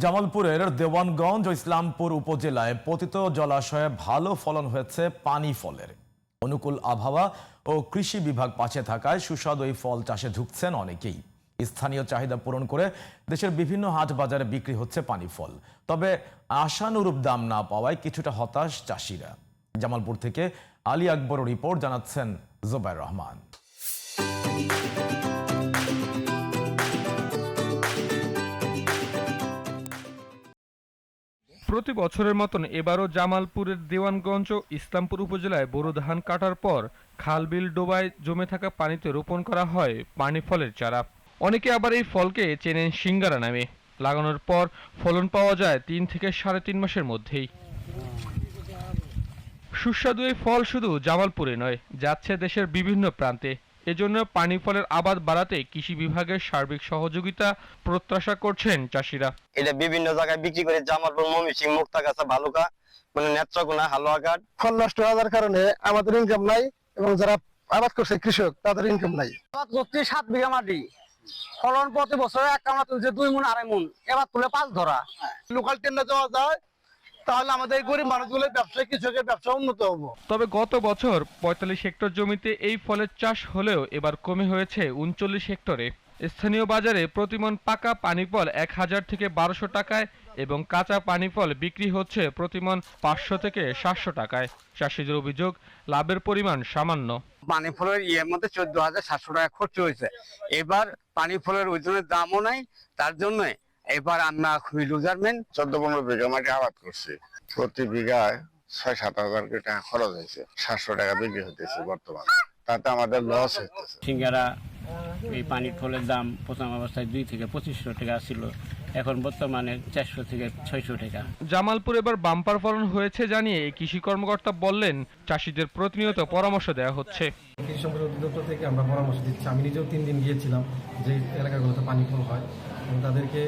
জামালপুরের দেওয়ানগঞ্জ ও ইসলামপুর উপজেলায় পতিত জলাশয়ে ভালো ফলন হয়েছে পানি ফলের। অনুকূল আবহাওয়া ও কৃষি বিভাগ পাশে থাকায় সুস্বাদু এই ফল চাষে ঢুকছেন অনেকেই। স্থানীয় চাহিদা পূরণ করে দেশের বিভিন্ন হাট বাজারে বিক্রি হচ্ছে পানি ফল। তবে আশানুরূপ দাম না পাওয়ায় কিছুটা হতাশ চাষিরা। জামালপুর থেকে আলী আকবর রিপোর্ট জানাচ্ছেন জোবাইর রহমান। প্রতি বছরের মতন এবারও জামালপুরের দেওয়ানগঞ্জ ও ইসলামপুর উপজেলায় বোরো ধান কাটার পর খাল বিল ডোবায় জমে থাকা পানিতে রোপণ করা হয় পানি ফলের চারা। অনেকে আবার এই ফলকে চেনেন সিঙ্গারা নামে। লাগানোর পর ফলন পাওয়া যায় তিন থেকে সাড়ে তিন মাসের মধ্যেই। সুস্বাদু এই ফল শুধু জামালপুরে নয়, যাচ্ছে দেশের বিভিন্ন প্রান্তে। এজন্য পানি ফলের আবাদ বাড়াতে কৃষি বিভাগের সার্বিক সহযোগিতা প্রত্যাশা করছেন চাষিরা। এটা বিভিন্ন জায়গায় বিক্রি করে জামালপুর মমিসিং মুক্তাগাছা ভালুকা মানে নেত্রকোনা হালুয়াঘাট। ফল নষ্ট হওয়ার কারণে আমাদের ইনকাম নাই এবং যারা আবাদ করছে কৃষক তাদের ইনকাম নাই। আবাদ করতে সাত বিঘা মাটি। ফলন প্রতি বছরে এক কামড়া তুলছে দুই মন আড়াই মন এবার তুলে পাঁচ ধরা। লোকাল টেন্ডার যাওয়া যায় তাহলে আমাদের এই গরিব মানুষগুলোর ব্যবসা কৃষকের ব্যবসা উন্নত হব। তবে গত বছর পঁয়তাল্লিশ হেক্টর জমিতে এই ফলের চাষ হলেও এবার কমে হয়েছে উনচল্লিশ হেক্টরে। স্থানীয় বাজারে প্রতিমন পাকা পানি ফল এক হাজার থেকে বারোশো টাকায় এবং কাঁচা পানি ফল বিক্রি হচ্ছে প্রতিমন পাঁচশো থেকে সাতশো টাকায়। চাষিদের অভিযোগ লাভের পরিমাণ সামান্য। পানি ফলের ইয়ের মধ্যে চোদ্দ হাজার সাতশো টাকা খরচ হয়েছে। এবার পানি ফলের ওজনের দামও নাই তার জন্য এবার আমরা খুবই লুজারমেন্ট চোদ্দ পনেরো বিঘা মাটি আবাদ করছি। প্রতি বিঘায় ছয় সাত হাজার কোটি টাকা খরচ হয়েছে। সাতশো টাকা বিক্রি হতেছে বর্তমানে। তাতে আমাদের লস হইতেছে। সিঙ্গারা এই পানির ফলের দাম প্রথম অবস্থায় দুই থেকে পঁচিশশো টাকা ছিল। এখন বর্তমানে চারশো থেকে ছয়শো টাকা। জামালপুর এবার বাম্পার ফলন হয়েছে জানিয়ে এই কৃষি কর্মকর্তা বললেন চাষিদের প্রতিনিয়ত পরামর্শ দেওয়া হচ্ছে। কৃষি অধিদপ্তর থেকে আমরা পরামর্শ দিচ্ছি। আমি নিজেও তিন দিন গিয়েছিলাম যে এলাকাগুলোতে পানি ফল হয়। তাদেরকে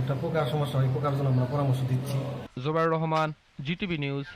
একটা পোকার সমস্যা হয় পোকার জন্য আমরা পরামর্শ দিচ্ছি। Zubair Rahman GTV news.